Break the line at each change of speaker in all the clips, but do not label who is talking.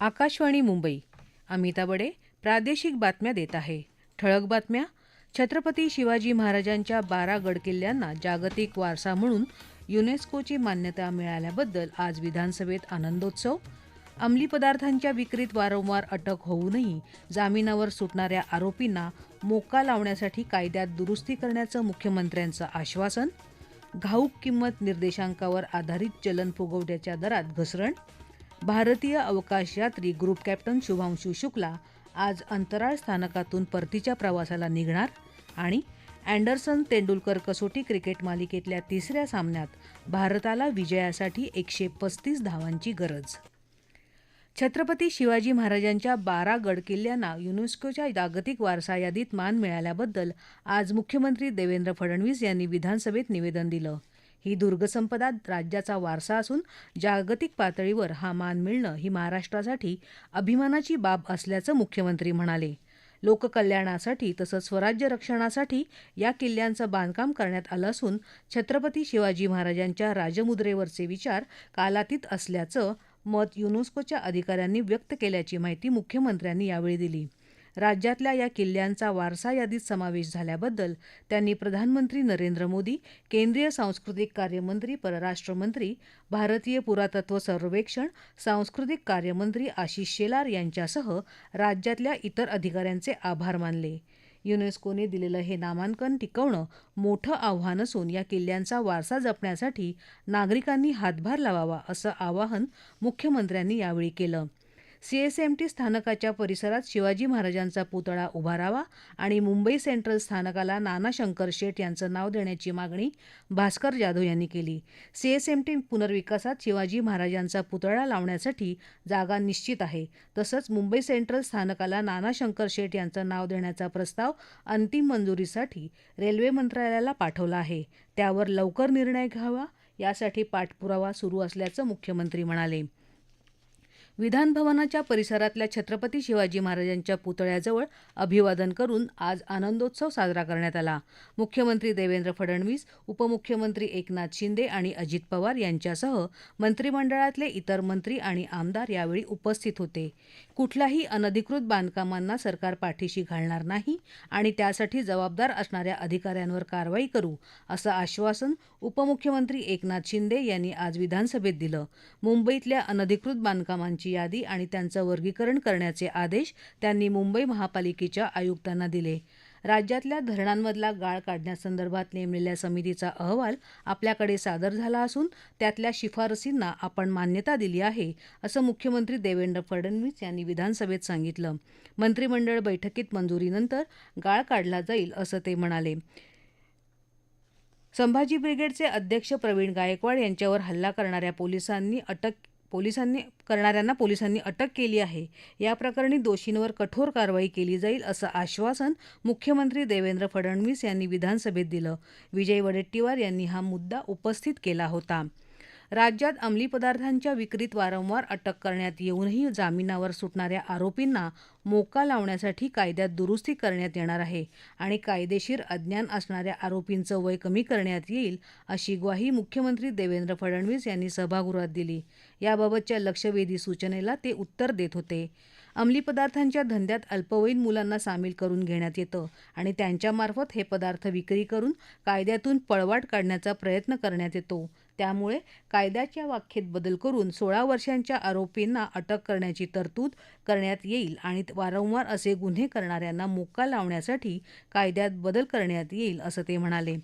आकाशवाणी मुंबई. अमिता बडे प्रादेशिक बातम्या देत आहे. ठळक बातम्या. छत्रपती शिवाजी महाराजांच्या बारा गडकिल्ल्यांना जागतिक वारसा म्हणून युनेस्कोची मान्यता मिळाल्याबद्दल आज विधानसभेत आनंदोत्सव. अंमली पदार्थांच्या विक्रीत वारंवार अटक होऊनही जामिनावर सुटणाऱ्या आरोपींना मोका लावण्यासाठी कायद्यात दुरुस्ती करण्याचं मुख्यमंत्र्यांचं आश्वासन. घाऊक किंमत निर्देशांकावर आधारित चलन फुगवट्याच्या दरात घसरण. भारतीय अवकाश यात्री ग्रुप कॅप्टन शुभांशू शुक्ला आज अंतराळ स्थानकातून परतीच्या प्रवासाला निघणार आणि अँडरसन तेंडुलकर कसोटी क्रिकेट मालिकेतल्या तिसऱ्या सामन्यात भारताला विजयासाठी एकशे पस्तीस धावांची गरज. छत्रपती शिवाजी महाराजांच्या बारा गडकिल्ल्यांना युनेस्कोच्या जागतिक वारसा यादीत मान मिळाल्याबद्दल आज मुख्यमंत्री देवेंद्र फडणवीस यांनी विधानसभेत निवेदन दिलं. ही दुर्गसंपदा राज्याचा वारसा असून जागतिक पातळीवर हा मान मिळणं ही महाराष्ट्रासाठी अभिमानाची बाब असल्याचं मुख्यमंत्री म्हणाले. लोककल्याणासाठी तसंच स्वराज्य रक्षणासाठी या किल्ल्यांचं बांधकाम करण्यात आलं असून छत्रपती शिवाजी महाराजांच्या राजमुद्रेवरचे विचार कालातीत असल्याचं मत युनेस्कोच्या अधिकाऱ्यांनी व्यक्त केल्याची माहिती मुख्यमंत्र्यांनी यावेळी दिली. राज्यातल्या या किल्ल्यांचा वारसा यादीत समावेश झाल्याबद्दल त्यांनी प्रधानमंत्री नरेंद्र मोदी केंद्रीय सांस्कृतिक कार्यमंत्री परराष्ट्रमंत्री भारतीय पुरातत्व सर्वेक्षण सांस्कृतिक कार्यमंत्री आशिष शेलार यांच्यासह राज्यातल्या इतर अधिकाऱ्यांचे आभार मानले. युनेस्कोने दिलेलं हे नामांकन टिकवणं मोठं आव्हान असून या किल्ल्यांचा वारसा जपण्यासाठी नागरिकांनी हातभार लावावा असं आवाहन मुख्यमंत्र्यांनी यावेळी केलं. सीएसएमटी स्थानकाच्या परिसरात शिवाजी महाराजांचा पुतळा उभारावा आणि मुंबई सेंट्रल स्थानकाला नाना शंकर शेठ यांचं नाव देण्याची मागणी भास्कर जाधव यांनी केली. सीएसएमटी पुनर्विकासात शिवाजी महाराजांचा पुतळा लावण्यासाठी जागा निश्चित आहे. तसंच मुंबई सेंट्रल स्थानकाला नाना शंकर शेठ यांचं नाव देण्याचा प्रस्ताव अंतिम मंजुरीसाठी रेल्वे मंत्रालयाला पाठवला आहे. त्यावर लवकर निर्णय घ्यावा यासाठी पाठपुरावा सुरू असल्याचं मुख्यमंत्री म्हणाले. विधानभवनाच्या परिसरातल्या छत्रपती शिवाजी महाराजांच्या पुतळ्याजवळ अभिवादन करून आज आनंदोत्सव साजरा करण्यात आला. मुख्यमंत्री देवेंद्र फडणवीस उपमुख्यमंत्री एकनाथ शिंदे आणि अजित पवार यांच्यासह मंत्रिमंडळातले इतर मंत्री आणि आमदार यावेळी उपस्थित होते. कुठल्याही अनधिकृत बांधकामांना सरकार पाठीशी घालणार नाही आणि त्यासाठी जबाबदार असणाऱ्या अधिकाऱ्यांवर कारवाई करू असं आश्वासन उपमुख्यमंत्री एकनाथ शिंदे यांनी आज विधानसभेत दिलं. मुंबईतल्या अनधिकृत बांधकामांची यादी आणि त्यांचं वर्गीकरण करण्याचे आदेश त्यांनी मुंबई महापालिकेच्या आयुक्तांना दिले. राज्यातल्या धरणांमधला गाळ काढण्यासंदर्भात नेमलेल्या समितीचा अहवाल आपल्याकडे सादर झाला असून त्यातल्या शिफारसींना आपण मान्यता दिली आहे असं मुख्यमंत्री देवेंद्र फडणवीस यांनी विधानसभेत सांगितलं. मंत्रिमंडळ बैठकीत मंजुरीनंतर गाळ काढला जाईल असं ते म्हणाले. संभाजी ब्रिगेडचे अध्यक्ष प्रवीण गायकवाड यांच्यावर हल्ला करणाऱ्या पोलिसांनी अटक पोलिसांनी करणाऱ्यांना पोलिसांनी अटक केली आहे. या प्रकरणी दोषींवर कठोर कारवाई केली जाईल असं आश्वासन मुख्यमंत्री देवेंद्र फडणवीस यांनी विधानसभेत दिलं. विजय वडेट्टीवार यांनी हा मुद्दा उपस्थित केला होता. राज्यात अंमली पदार्थांच्या विक्रीत वारंवार अटक करण्यात येऊनही जामिनावर सुटणाऱ्या आरोपींना मोका लावण्यासाठी कायद्यात दुरुस्ती करण्यात येणार आहे आणि कायदेशीर अज्ञान असणाऱ्या आरोपींचं वय कमी करण्यात येईल अशी ग्वाही मुख्यमंत्री देवेंद्र फडणवीस यांनी सभागृहात दिली. याबाबतच्या लक्षवेधी सूचनेला ते उत्तर देत होते. अंमली पदार्थांच्या धंद्यात अल्पवयीन मुलांना सामील करून घेण्यात येतं आणि त्यांच्यामार्फत हे पदार्थ विक्री करून कायद्यातून पळवाट काढण्याचा प्रयत्न करण्यात येतो. त्यामुळे कायद्याच्या व्याख्येत बदल करून सोळा वर्षांच्या आरोपींना अटक करण्याची तरतूद करण्यात येईल आणि वारंवार असे गुन्हे करणाऱ्यांना मुक्का लावण्यासाठी कायद्यात बदल करण्यात येईल असं ते म्हणाले.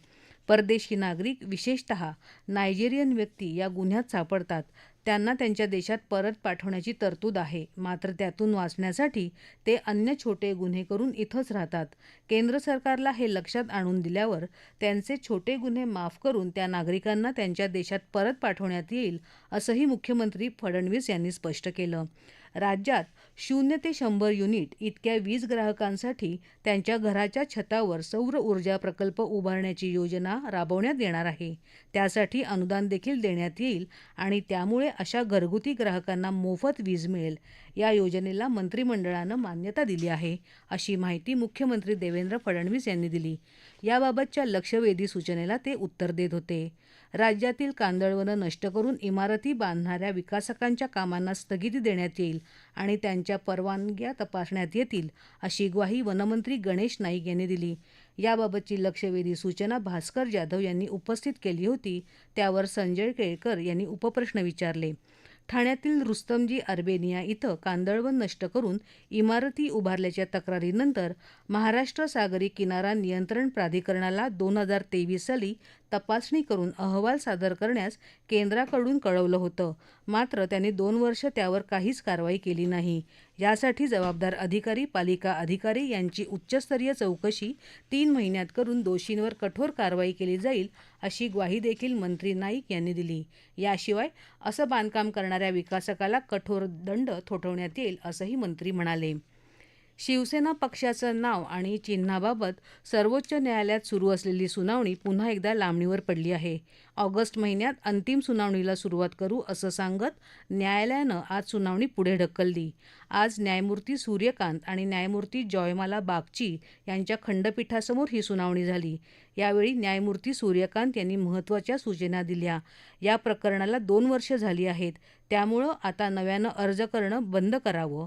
परदेशी नागरिक विशेषतः नायजेरियन व्यक्ती या गुन्ह्यात सापडतात. त्यांना त्यांच्या देशात परत पाठवण्याची तरतूद आहे. मात्र त्यातून वाचण्यासाठी ते अन्य छोटे गुन्हे करून इथंच राहतात. केंद्र सरकारला हे लक्षात आणून दिल्यावर त्यांचे छोटे गुन्हे माफ करून त्या नागरिकांना त्यांच्या देशात परत पाठवण्यात येईल असंही मुख्यमंत्री फडणवीस यांनी स्पष्ट केलं. राज्यात शून्य ते शंभर युनिट इतक्या वीज ग्राहकांसाठी त्यांच्या घराच्या छतावर सौर ऊर्जा प्रकल्प उभारण्याची योजना राबवण्यात येणार आहे. त्यासाठी अनुदान देखील देण्यात येईल आणि त्यामुळे अशा घरगुती ग्राहकांना मोफत वीज मिळेल या योजनेला मंत्रिमंडळानं मान्यता दिली आहे अशी माहिती मुख्यमंत्री देवेंद्र फडणवीस यांनी दिली. याबाबतच्या लक्षवेधी सूचनेला ते उत्तर देत होते. राज्यातील कांदळवनं नष्ट करून इमारती बांधणाऱ्या विकासकांच्या कामांना स्थगिती देण्यात येईल आणि त्यांच्या परवानग्या तपासण्यात येतील अशी ग्वाही वनमंत्री गणेश नाईक यांनी दिली. याबाबतची लक्षवेधी सूचना भास्कर जाधव यांनी उपस्थित केली होती त्यावर संजय केळकर यांनी उपप्रश्न विचारले. ठाण्यातील रुस्तमजी अर्बेनिया इथं कांदळवन नष्ट करून इमारती उभारल्याच्या तक्रारीनंतर महाराष्ट्र सागरी किनारा नियंत्रण प्राधिकरणाला दोन हजार तेवीस साली तपासणी करून अहवाल सादर करण्यास केंद्राकडून कळवलं होतं. मात्र त्यांनी दोन वर्ष त्यावर काहीच कारवाई केली नाही. यासाठी जबाबदार अधिकारी पालिका अधिकारी यांची उच्चस्तरीय चौकशी तीन महिन्यात करून दोषींवर कठोर कारवाई केली जाईल अशी ग्वाही देखील मंत्री नाईक यांनी दिली. याशिवाय असं बांधकाम करणाऱ्या विकासकाला कठोर दंड थोठवण्यात येईल असंही मंत्री म्हणाले. शिवसेना पक्षाचं नाव आणि चिन्हाबाबत सर्वोच्च न्यायालयात सुरू असलेली सुनावणी पुन्हा एकदा लांबणीवर पडली आहे. ऑगस्ट महिन्यात अंतिम सुनावणीला सुरुवात करू असं सांगत न्यायालयानं आज सुनावणी पुढे ढकलली. आज न्यायमूर्ती सूर्यकांत आणि न्यायमूर्ती जॉयमाला बागची यांच्या खंडपीठासमोर ही सुनावणी झाली. यावेळी न्यायमूर्ती सूर्यकांत यांनी महत्त्वाच्या सूचना दिल्या. या प्रकरणाला दोन वर्ष झाली आहेत. त्यामुळं आता नव्यानं अर्ज करणं बंद करावं.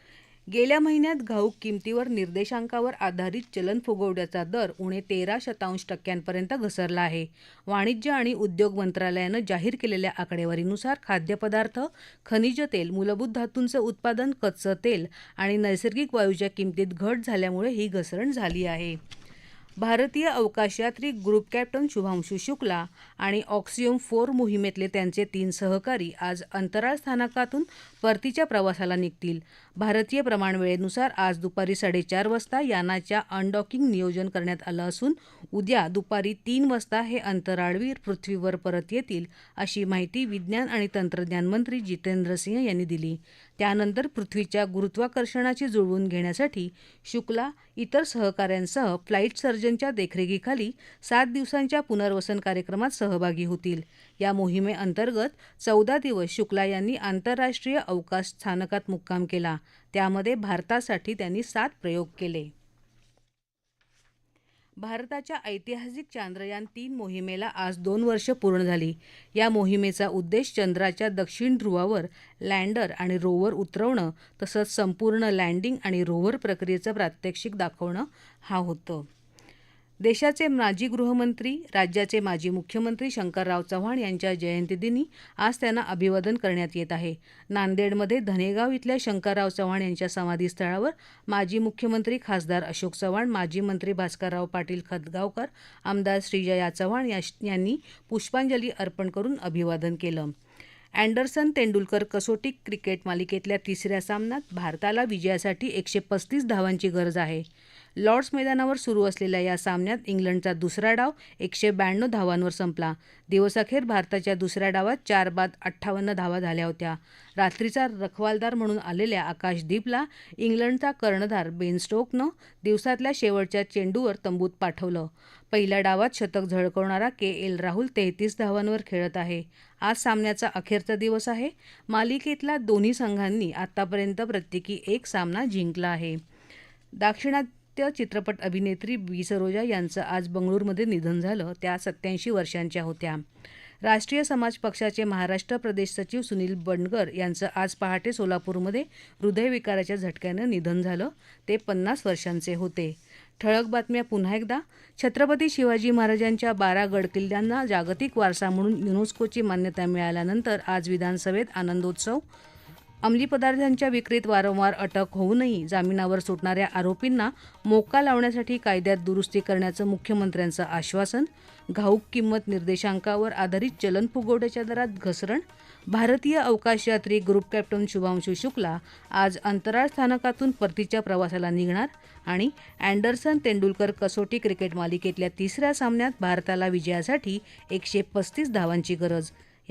गेल्या महिन्यात घाऊक किमतीवर निर्देशांकावर आधारित चलन फुगवट्याचा दर उणे तेरा शतांश टक्क्यांपर्यंत घसरला आहे. वाणिज्य आणि उद्योग मंत्रालयानं जाहीर केलेल्या आकडेवारीनुसार खाद्यपदार्थ खनिज तेल मूलभूत धातूंचं उत्पादन कच्चं तेल आणि नैसर्गिक वायूच्या किमतीत घट झाल्यामुळे ही घसरण झाली आहे. भारतीय अवकाशयात्री ग्रुप कॅप्टन शुभांशू शुक्ला आणि ऑक्सिओम फोर मोहिमेतले त्यांचे तीन सहकारी आज अंतराळ स्थानकातून परतीच्या प्रवासाला निघतील. भारतीय प्रमाणवेळेनुसार आज दुपारी साडेचार वाजता यानाच्या अनडॉकिंग नियोजन करण्यात आलं असून उद्या दुपारी तीन वाजता हे अंतराळवीर पृथ्वीवर परत येतील अशी माहिती विज्ञान आणि तंत्रज्ञान मंत्री जितेंद्र सिंह यांनी दिली. त्यानंतर पृथ्वीच्या गुरुत्वाकर्षणाची जुळवून घेण्यासाठी शुक्ला इतर सहकाऱ्यांसह फ्लाईट सर्जनच्या देखरेखीखाली सात दिवसांच्या पुनर्वसन कार्यक्रमात सहभागी होतील. या मोहिमेअंतर्गत चौदा दिवस शुक्ला यांनी आंतरराष्ट्रीय अवकाश स्थानकात मुक्काम केला. त्यामध्ये भारतासाठी त्यांनी सात प्रयोग केले. भारताच्या ऐतिहासिक चांद्रयान तीन मोहिमेला आज दोन वर्ष पूर्ण झाली. या मोहिमेचा उद्देश चंद्राच्या दक्षिण ध्रुवावर लँडर आणि रोवर उतरवणं तसंच संपूर्ण लँडिंग आणि रोव्हर प्रक्रियेचं प्रात्यक्षिक दाखवणं हा होतं. देशाचे माजी गृहमंत्री राज्याचे माजी मुख्यमंत्री शंकरराव चव्हाण यांच्या जयंतीदिनी आज त्यांना अभिवादन करण्यात येत आहे. नांदेडमध्ये धनेगाव इथल्या शंकरराव चव्हाण यांच्या समाधीस्थळावर माजी मुख्यमंत्री खासदार अशोक चव्हाण माजी मंत्री भास्करराव पाटील खतगावकर आमदार श्रीजया चव्हाण यांनी पुष्पांजली अर्पण करून अभिवादन केलं. अँडरसन तेंडुलकर कसोटी क्रिकेट मालिकेतल्या तिसऱ्या सामन्यात भारताला विजयासाठी एकशे पस्तीस धावांची गरज आहे. लॉर्ड्स मैदानावर सुरू असलेल्या या सामन्यात इंग्लंडचा दुसरा डाव एकशे ब्याण्णव धावांवर संपला. दिवसअखेर भारताच्या दुसऱ्या डावात चार बाद अठ्ठावन्न धावा झाल्या होत्या. रात्रीचा रखवालदार म्हणून आलेल्या आकाशदीपला इंग्लंडचा कर्णधार बेन स्टोकनं दिवसातल्या शेवटच्या चेंडूवर तंबूत पाठवलं. पहिल्या डावात शतक झळकवणारा के एल राहुल तेहतीस धावांवर खेळत आहे. आज सामन्याचा अखेरचा दिवस आहे. मालिकेतल्या दोन्ही संघांनी आतापर्यंत प्रत्येकी एक सामना जिंकला आहे. दाक्षिणात्य चित्रपट अभिनेत्री बी सरोजा यांचं आज बंगळूरमध्ये निधन झालं. त्या सत्याऐंशी वर्षांच्या होत्या. राष्ट्रीय समाज पक्षाचे महाराष्ट्र प्रदेश सचिव सुनील बंडगर यांचं आज पहाटे सोलापूरमध्ये हृदयविकाराच्या झटक्यानं निधन झालं. ते पन्नास वर्षांचे होते. ठळक बातम्या पुन्हा एकदा. छत्रपती शिवाजी महाराजांच्या बारा गडकिल्ल्यांना जागतिक वारसा म्हणून युनेस्कोची मान्यता मिळाल्यानंतर आज विधानसभेत आनंदोत्सव अंमली पदार्थांच्या विक्रीत वारंवार अटक होऊनही जामिनावर सुटणाऱ्या आरोपींना मोका लावण्यासाठी कायद्यात दुरुस्ती करण्याचं मुख्यमंत्र्यांचं आश्वासन घाऊक किंमत निर्देशांकावर आधारित चलन फुगवट्याच्या दरात घसरण भारतीय अवकाश यात्री ग्रुप कॅप्टन शुभांशू शुक्ला आज अंतराळ स्थानकातून परतीच्या प्रवासाला निघणार आणि अँडरसन तेंडुलकर कसोटी क्रिकेट मालिकेतल्या तिसऱ्या सामन्यात भारताला विजयासाठी एकशे पस्तीस धावांची गरज